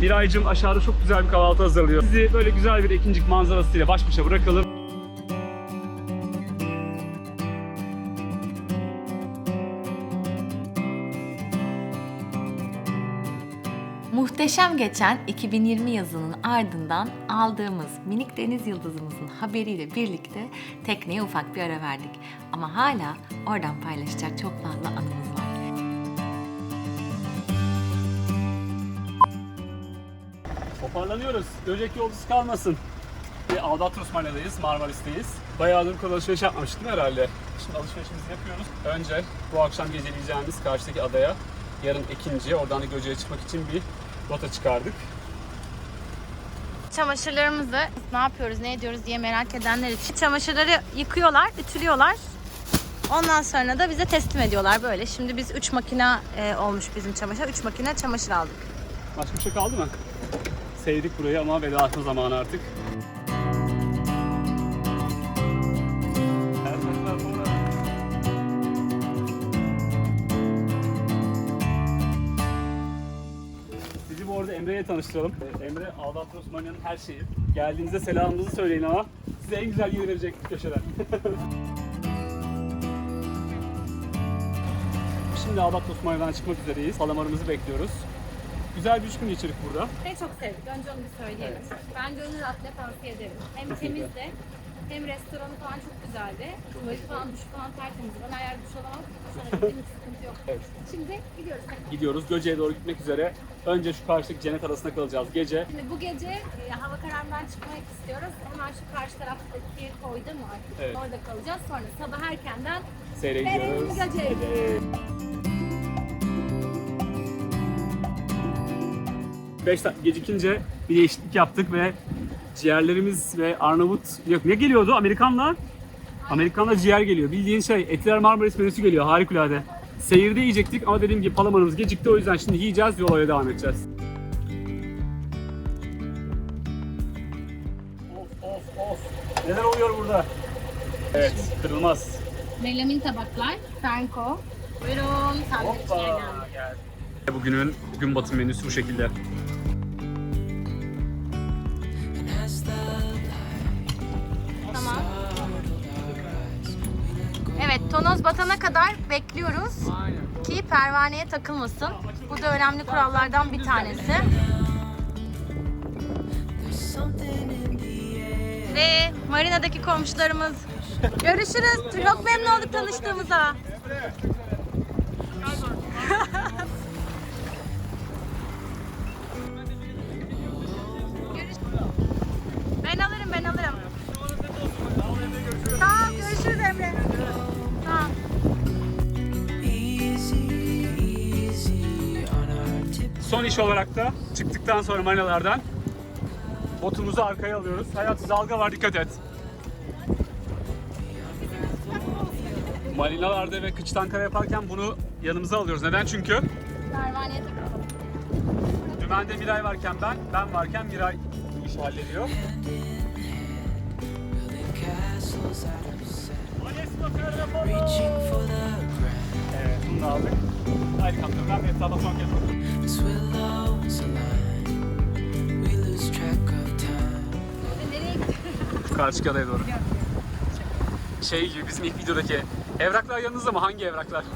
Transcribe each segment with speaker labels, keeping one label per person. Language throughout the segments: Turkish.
Speaker 1: Miraycığım aşağıda çok güzel bir kahvaltı hazırlıyor. Sizi böyle güzel bir ikincik manzarasıyla baş başa bırakalım.
Speaker 2: Muhteşem geçen 2020 yazının ardından aldığımız minik deniz yıldızımızın haberiyle birlikte tekneye ufak bir ara verdik. Ama hala oradan paylaşacak çok fazla anımız var.
Speaker 1: Toparlanıyoruz. Göcek yolcusu kalmasın. Bir Albatros Marina'dayız, Marmaris'teyiz. Bayağıdır kadar alışveriş yapmamıştık değil mi herhalde? Şimdi alışverişimizi yapıyoruz. Önce bu akşam geceleyeceğimiz karşıdaki adaya, yarın ikinci, oradan da Göcek'e çıkmak için bir rota çıkardık.
Speaker 3: Çamaşırlarımızı ne yapıyoruz, ne ediyoruz diye merak edenler için çamaşırları yıkıyorlar, ütülüyorlar. Ondan sonra da bize teslim ediyorlar böyle. Şimdi biz 3 makine e, olmuş bizim çamaşır. 3 makine çamaşır aldık.
Speaker 1: Başka bir şey kaldı mı? Sevdik burayı ama veda etme zamanı artık. Sizi bu arada Emre'ye tanıştıralım. Emre Albatros Marina'nın her şeyi. Geldiğinizde selamınızı söyleyin ama size en güzel yeri verecek köşeden. Şimdi Albatros Marina'dan çıkmak üzereyiz. Palamarımızı bekliyoruz. Güzel bir üç gün geçirdik burada.
Speaker 4: Ve çok sevdik. Önce onu bir söyleyelim. Evet. Ben gönül rahatlığıyla tavsiye ederim. Hem temizdi, hem restoranı falan çok güzeldi. Tuvalet falan, duş falan tertemizdi. Ben her duş alamam. Duş sıkıntı yok.
Speaker 1: Evet.
Speaker 4: Şimdi gidiyoruz.
Speaker 1: Gidiyoruz. Göce'ye doğru gitmek üzere. Önce şu karşıdaki cennet adasına kalacağız gece.
Speaker 4: Şimdi bu gece e, hava kararından çıkmak istiyoruz. Hemen şu karşı taraftaki koyda mı artık?
Speaker 1: Evet.
Speaker 4: Orada kalacağız. Sonra sabah erkenden
Speaker 1: Seyre.
Speaker 4: Göce'ye
Speaker 1: gidiyoruz. 5 dakika gecikince bir değişiklik yaptık ve ciğerlerimiz ve Arnavut yok ne geliyordu Amerikanla? Amerikanla ciğer geliyor. Bildiğin şey Etler Marmaris menüsü geliyor harikulade. Seyirde yiyecektik ama dediğim gibi palamanımız gecikti o yüzden şimdi yiyeceğiz yola devam edeceğiz. Of of of neler oluyor burada? Evet kırılmaz.
Speaker 4: Melamin tabaklar, franco, buyurun
Speaker 1: sandviçler
Speaker 4: geldi.
Speaker 1: Bugünün gün batım menüsü bu şekilde.
Speaker 3: Tonoz batana kadar bekliyoruz ki pervaneye takılmasın. Bu da önemli kurallardan bir tanesi. Ve marinadaki komşularımız. Görüşürüz. Çok memnun olduk tanıştığımıza.
Speaker 1: Olarak da çıktıktan sonra marinalardan botumuzu arkaya alıyoruz. Hayat dalga var dikkat et. Marinalarda ve kıçtan kara yaparken bunu yanımıza alıyoruz. Neden? Çünkü
Speaker 3: Pervaneye takalım.
Speaker 1: dümende Miray varken ben, ben varken Miray bu işi hallediyor. Evet, bunu da aldık. Haydi kaptanım, ben etrafa son kez bakıyorum.
Speaker 4: Nereye gidiyoruz?
Speaker 1: Karşı adaya doğru. Şey gibi bizim ilk videodaki evraklar yanınızda mı? Hangi evraklar?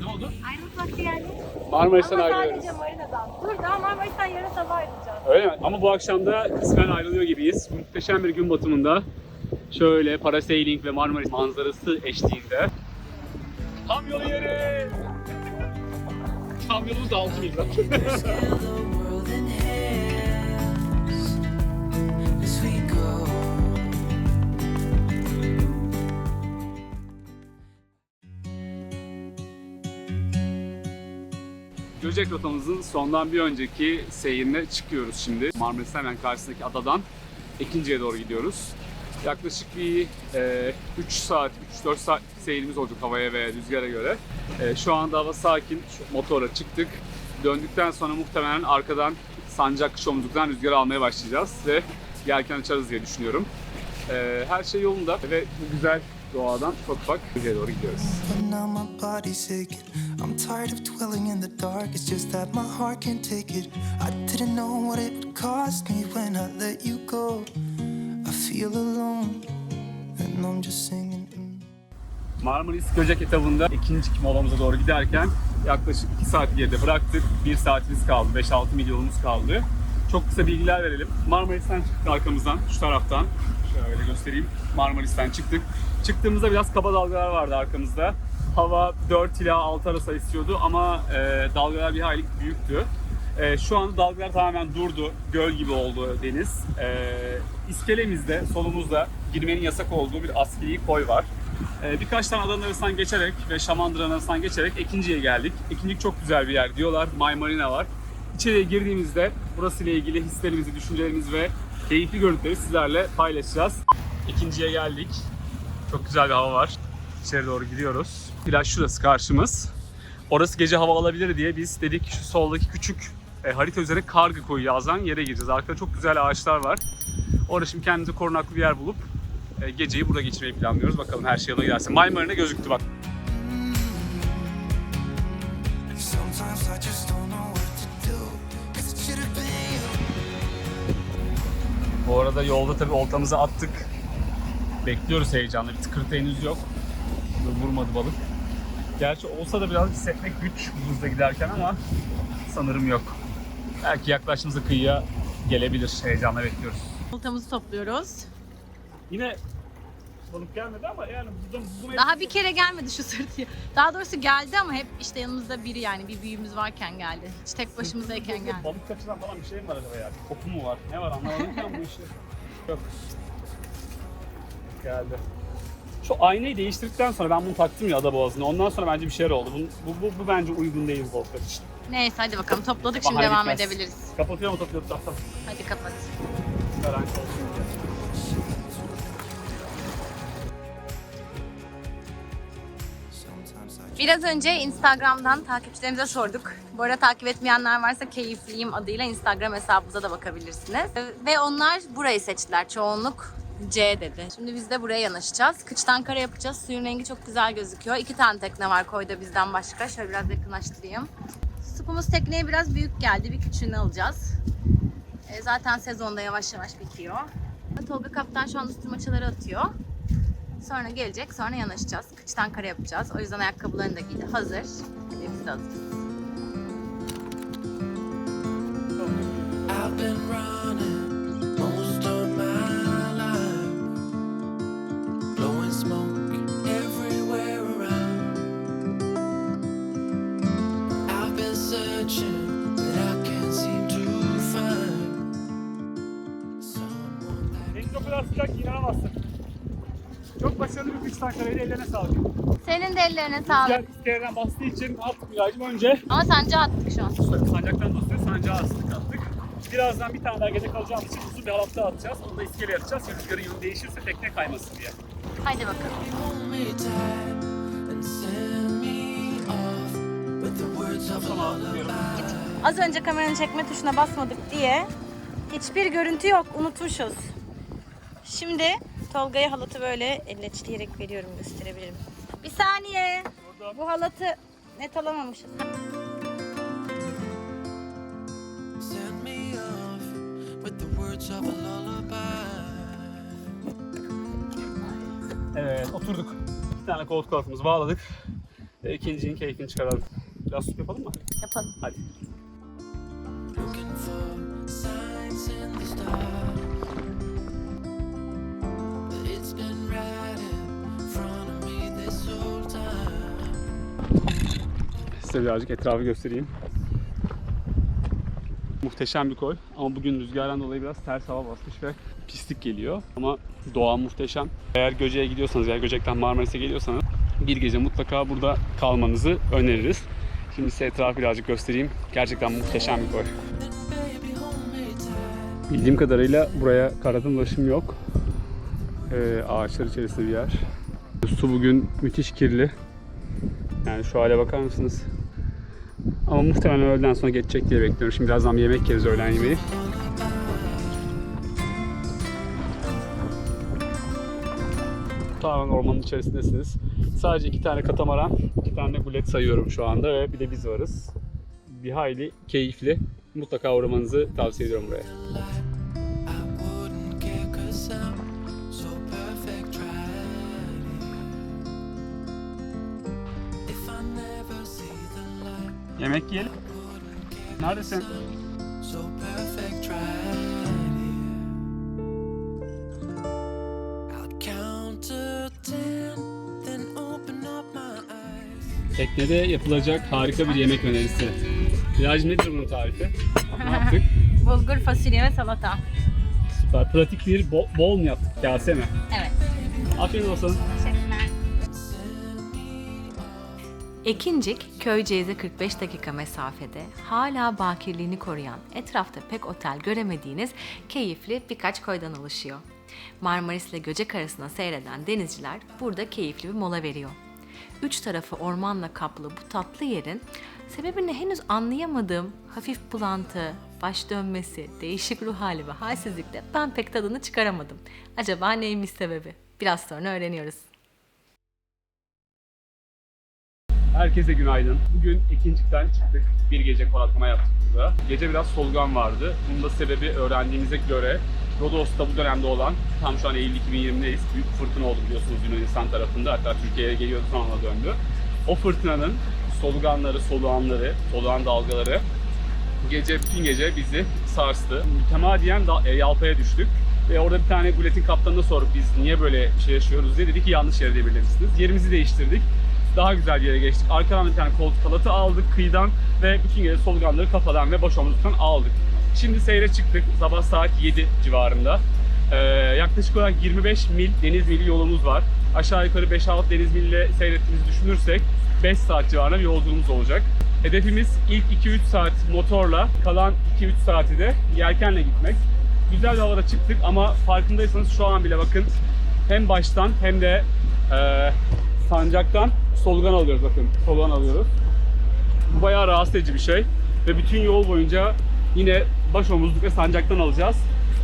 Speaker 1: ne oldu?
Speaker 4: Ayrılık vakti geldi.
Speaker 1: Marmaris'ten
Speaker 4: Ama
Speaker 1: ayrılıyoruz.
Speaker 4: sadece Marina'dan. Marmaris'ten yarın sabah ayrılacağız.
Speaker 1: Öyle mi? Ama bu akşam da kısmen ayrılıyor gibiyiz. Muhteşem bir gün batımında. Şöyle parasailing ve Marmaris manzarası eşliğinde. Tam yolu yeri! Tam yolumuz da 6 mil Göcek rotamızın sondan bir önceki seyrine çıkıyoruz şimdi. Marmaris'in hemen karşısındaki adadan ikinciye doğru gidiyoruz. Yaklaşık bir e, 3 saat, 3-4 saat seyrimiz olacak havaya ve rüzgara göre. E, şu anda hava sakin, motora çıktık. Döndükten sonra muhtemelen arkadan sancak şomuzluktan rüzgar almaya başlayacağız ve yelken açarız diye düşünüyorum. Ee, her şey yolunda ve bu güzel doğadan ufak ufak güzel doğru gidiyoruz.
Speaker 5: I'm tired of dwelling in the dark. It's just that my heart can't take it. I didn't know what it would cost me when I let you go.
Speaker 1: Marmaris Göcek etabında ikinci molamıza doğru giderken yaklaşık 2 saat geride bıraktık. 1 saatimiz kaldı, 5-6 milyonumuz kaldı. Çok kısa bilgiler verelim. Marmaris'ten çıktık arkamızdan, şu taraftan. Şöyle göstereyim. Marmaris'ten çıktık. Çıktığımızda biraz kaba dalgalar vardı arkamızda. Hava 4 ila 6 arası esiyordu ama e, dalgalar bir hayli büyüktü. E, şu anda dalgalar tamamen durdu. Göl gibi oldu deniz. E, iskelemizde, solumuzda girmenin yasak olduğu bir askeri koy var. Ee, birkaç tane adanın arasından geçerek ve Şamandıra'nın arasından geçerek Ekinci'ye geldik. Ekincik çok güzel bir yer diyorlar. May Marina var. İçeriye girdiğimizde burası ile ilgili hislerimizi, düşüncelerimizi ve keyifli görüntüleri sizlerle paylaşacağız. Ekinci'ye geldik. Çok güzel bir hava var. İçeri doğru gidiyoruz. Plaj şurası karşımız. Orası gece hava alabilir diye biz dedik şu soldaki küçük e, harita üzerine kargı koyu yazan yere gireceğiz. Arkada çok güzel ağaçlar var. Orada şimdi kendimize korunaklı bir yer bulup e, geceyi burada geçirmeyi planlıyoruz. Bakalım her şey yoluna giderse. May Marina gözüktü bak. Bu arada yolda tabii oltamızı attık. Bekliyoruz heyecanla. Bir tıkırtı henüz yok. Vurmadı balık. Gerçi olsa da biraz hissetmek güç hızla giderken ama sanırım yok. Belki yaklaştığımızda kıyıya gelebilir. Heyecanla bekliyoruz.
Speaker 3: Oltamızı topluyoruz.
Speaker 1: Yine balık gelmedi ama yani bu, bu
Speaker 3: Daha bir kere gelmedi şu sırtıya. Daha doğrusu geldi ama hep işte yanımızda biri yani bir büyüğümüz varken geldi. Hiç tek başımızdayken geldi.
Speaker 1: Balık kaçıran falan bir şey mi var acaba ya? Bir koku mu var? Ne var anlamadım ki ben bu işi. Yok. Geldi. Şu aynayı değiştirdikten sonra ben bunu taktım ya ada boğazına. Ondan sonra bence bir şeyler oldu. Bu, bu, bu, bu bence uygun değil balık için.
Speaker 3: Neyse hadi bakalım topladık şimdi devam
Speaker 1: gitmez.
Speaker 3: edebiliriz.
Speaker 1: Kapatıyor mu topluyor? Tamam.
Speaker 3: Hadi kapat.
Speaker 1: Olsun diye.
Speaker 3: Biraz önce Instagram'dan takipçilerimize sorduk. Bu arada takip etmeyenler varsa Keyifliyim adıyla Instagram hesabımıza da bakabilirsiniz. Ve onlar burayı seçtiler. Çoğunluk C dedi. Şimdi biz de buraya yanaşacağız. Kıçtan kara yapacağız. Suyun rengi çok güzel gözüküyor. İki tane tekne var koyda bizden başka. Şöyle biraz yakınlaştırayım. Supumuz tekneye biraz büyük geldi. Bir küçüğünü alacağız. E, zaten sezonda yavaş yavaş bitiyor. Tolga Kaptan şu an ıstırmaçaları atıyor. Sonra gelecek, sonra yanaşacağız. Kıçtan kare yapacağız. O yüzden ayakkabılarını da giydi. Hazır. Ve biz de hazırız.
Speaker 5: I've been running
Speaker 1: inanamazsın. Çok başarılı bir kıç tankaraydı. Ellerine sağlık.
Speaker 3: Senin de ellerine sağlık.
Speaker 1: iskeleden bastığı için attık Miracım önce.
Speaker 3: Ama sence attık şu an.
Speaker 1: Sancaktan basıyor, sancağı astık attık. Birazdan bir tane daha gece kalacağımız için uzun bir daha atacağız. Onu da iskeleye atacağız. Rüzgarın yönü değişirse tekne kaymasın diye.
Speaker 3: Haydi bakalım. Az önce kameranın çekme tuşuna basmadık diye hiçbir görüntü yok. Unutmuşuz. Şimdi Tolga'ya halatı böyle elleçleyerek veriyorum. Gösterebilirim. Bir saniye.
Speaker 1: Burada
Speaker 3: Bu halatı net alamamışız.
Speaker 5: Send me off with the words of a lullaby.
Speaker 1: Evet, oturduk. Bir tane koltuk altımızı bağladık. E, ikincinin keyfini çıkaralım. Biraz su yapalım mı?
Speaker 3: Yapalım.
Speaker 1: Hadi. Size birazcık etrafı göstereyim. Muhteşem bir koy ama bugün rüzgardan dolayı biraz ters hava basmış ve pislik geliyor. Ama doğa muhteşem. Eğer Göcek'e gidiyorsanız, eğer Göcek'ten Marmaris'e geliyorsanız bir gece mutlaka burada kalmanızı öneririz. Şimdi size etrafı birazcık göstereyim. Gerçekten muhteşem bir koy. Bildiğim kadarıyla buraya karadan ulaşım yok. Ee, ağaçlar içerisinde bir yer. Su bugün müthiş kirli. Yani şu hale bakar mısınız? Ama muhtemelen öğleden sonra geçecek diye bekliyorum. Şimdi birazdan bir yemek yeriz öğlen yemeği. tamamen ormanın içerisindesiniz. Sadece iki tane katamaran, iki tane gulet sayıyorum şu anda ve bir de biz varız. Bir hayli keyifli. Mutlaka uğramanızı tavsiye ediyorum buraya.
Speaker 5: Up my eyes.
Speaker 1: Teknede yapılacak harika bir yemek önerisi. Bilal'cim nedir bunun tarifi? Ne yaptık?
Speaker 3: Bulgur, fasulye ve salata.
Speaker 1: Süper. Pratik bir bol, bol mu yaptık? Kase mi?
Speaker 3: Evet.
Speaker 1: Afiyet olsun.
Speaker 2: Ekincik, Köyceğiz'e 45 dakika mesafede hala bakirliğini koruyan, etrafta pek otel göremediğiniz keyifli birkaç koydan oluşuyor. Marmaris ile Göcek arasında seyreden denizciler burada keyifli bir mola veriyor. Üç tarafı ormanla kaplı bu tatlı yerin sebebini henüz anlayamadığım hafif bulantı, baş dönmesi, değişik ruh hali ve halsizlikle ben pek tadını çıkaramadım. Acaba neymiş sebebi? Biraz sonra öğreniyoruz.
Speaker 1: Herkese günaydın. Bugün ikincikten çıktık. Bir gece konaklama yaptık burada. Gece biraz solgan vardı. Bunun da sebebi öğrendiğimize göre Rodos'ta bu dönemde olan, tam şu an Eylül 2020'deyiz. Büyük fırtına oldu biliyorsunuz Yunanistan tarafında. Hatta Türkiye'ye geliyordu sonra döndü. O fırtınanın soluganları, soluğanları, soluğan dalgaları gece bütün gece bizi sarstı. Mütemadiyen da, e, Yalpa'ya düştük. Ve orada bir tane guletin kaptanına sorup biz niye böyle bir şey yaşıyoruz diye dedi ki yanlış yere devirlemişsiniz. Yerimizi değiştirdik. Daha güzel bir yere geçtik. Arkadan bir tane koltuk halatı aldık kıyıdan ve bütün gece soluganları kafadan ve boş omuzluktan aldık. Şimdi seyre çıktık. Sabah saat 7 civarında. Ee, yaklaşık olarak 25 mil deniz mili yolumuz var. Aşağı yukarı 5-6 deniz mille seyrettiğimizi düşünürsek 5 saat civarında bir yolculuğumuz olacak. Hedefimiz ilk 2-3 saat motorla, kalan 2-3 saati de yelkenle gitmek. Güzel bir havada çıktık ama farkındaysanız şu an bile bakın hem baştan hem de eee, sancaktan solugan alıyoruz bakın. Solugan alıyoruz. Bu bayağı rahatsız edici bir şey. Ve bütün yol boyunca yine baş omuzluk sancaktan alacağız.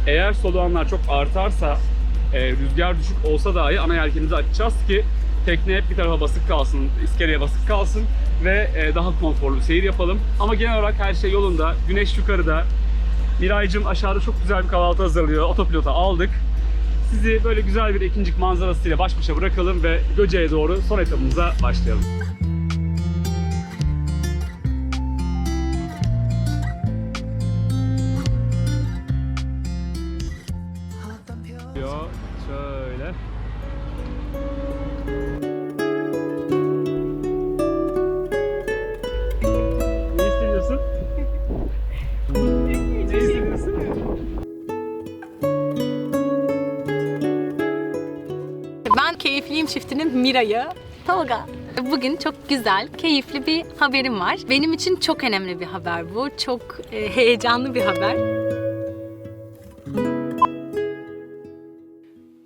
Speaker 1: Eğer soluğanlar çok artarsa, e, rüzgar düşük olsa dahi ana yelkenimizi açacağız ki tekne hep bir tarafa basık kalsın, iskeleye basık kalsın ve e, daha konforlu bir seyir yapalım. Ama genel olarak her şey yolunda. Güneş yukarıda. Miraycığım aşağıda çok güzel bir kahvaltı hazırlıyor. Otopilota aldık. Sizi böyle güzel bir ikincik manzarasıyla baş başa bırakalım ve Göce'ye doğru son etapımıza başlayalım.
Speaker 2: Keyifliyim çiftinin Mira'yı. Tolga. Bugün çok güzel, keyifli bir haberim var. Benim için çok önemli bir haber bu. Çok e, heyecanlı bir haber.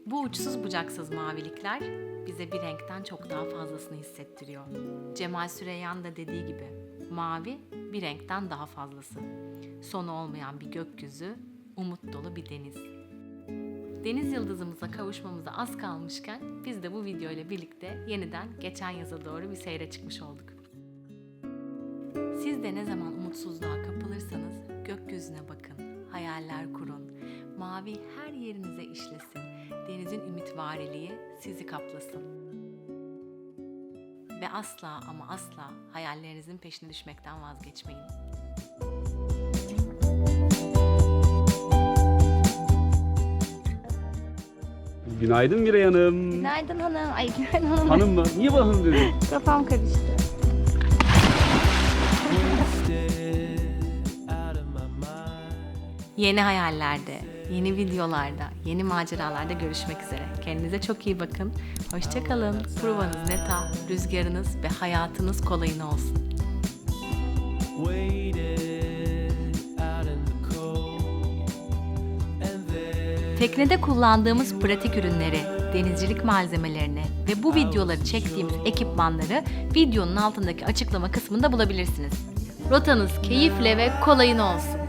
Speaker 2: Bu uçsuz bucaksız mavilikler bize bir renkten çok daha fazlasını hissettiriyor. Cemal Süreyya'nın da dediği gibi mavi bir renkten daha fazlası. Sonu olmayan bir gökyüzü, umut dolu bir deniz. Deniz yıldızımıza kavuşmamıza az kalmışken biz de bu video ile birlikte yeniden geçen yaza doğru bir seyre çıkmış olduk. Siz de ne zaman umutsuzluğa kapılırsanız gökyüzüne bakın, hayaller kurun. Mavi her yerinize işlesin. Denizin ümitvariliği sizi kaplasın. Ve asla ama asla hayallerinizin peşine düşmekten vazgeçmeyin.
Speaker 1: Günaydın Miray Hanım.
Speaker 3: Günaydın hanım. Ay günaydın hanım.
Speaker 1: Hanım mı? Niye bana hanım dedin?
Speaker 3: Kafam karıştı.
Speaker 2: Yeni hayallerde, yeni videolarda, yeni maceralarda görüşmek üzere. Kendinize çok iyi bakın. Hoşçakalın. Provanız neta, rüzgarınız ve hayatınız kolayına olsun.
Speaker 5: Waited
Speaker 2: Teknede kullandığımız pratik ürünleri, denizcilik malzemelerini ve bu videoları çektiğimiz ekipmanları videonun altındaki açıklama kısmında bulabilirsiniz. Rotanız keyifle ve kolayına olsun.